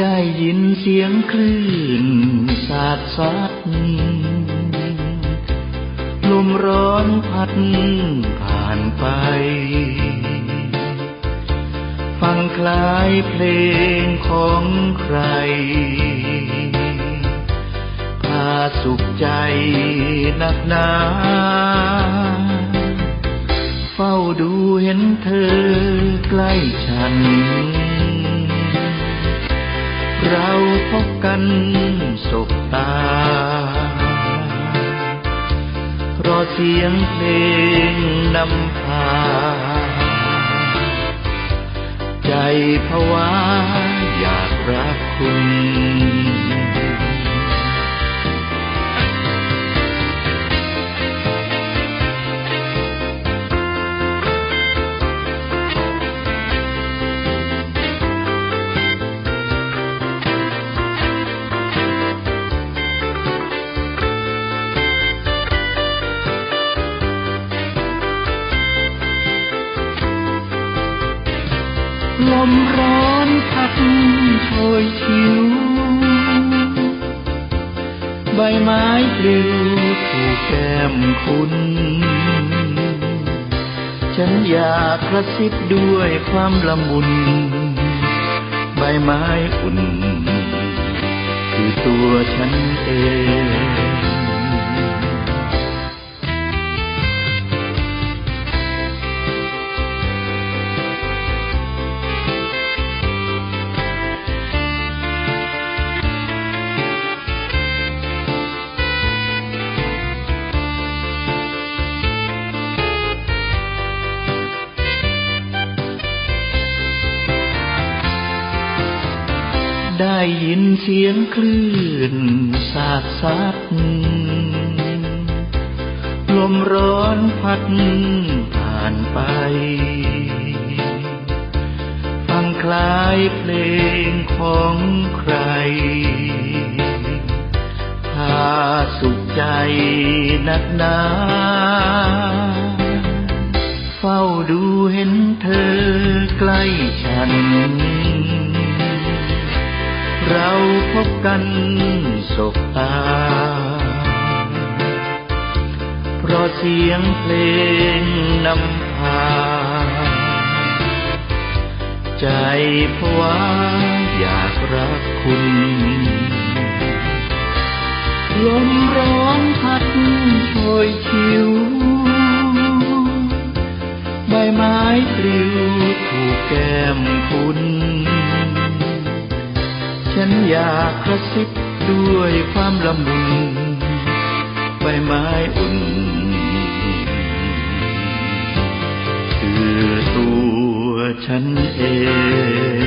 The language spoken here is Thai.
ได้ยินเสียงคลื่นสาดซัดลมร้อนพัดผ่านไป ฟังคล้ายเพลงของใคร พาสุขใจนักหนา เฝ้าดูเห็นเธอใกล้ฉัน เราพบกันสบตารอเสียงเพลงนำพา ใจภาวะอยากรักคุณ ลมร้อนพัดโชยชิว ใบไม้ปลิวถูกแก้มคุณ ฉันอยากกระซิบด้วยความละมุน ใบไม้อุ่น คือตัวฉันเอง ยินเสียงคลื่นสาดซัดลมร้อนพัดผ่านไป ฟังคล้ายเพลงของใคร พาสุขใจนักหนาเฝ้าดูเห็นเธอใกล้ฉัน เราพบกันสบตา เพราะเสียงเพลงนำพา ใจภาวะอยากรักคุณ ลมร้อนพัดโชยชิ ฉันอยากกระซิบด้วยความละมุนใบไม้อุ่นคือตัวฉันเอง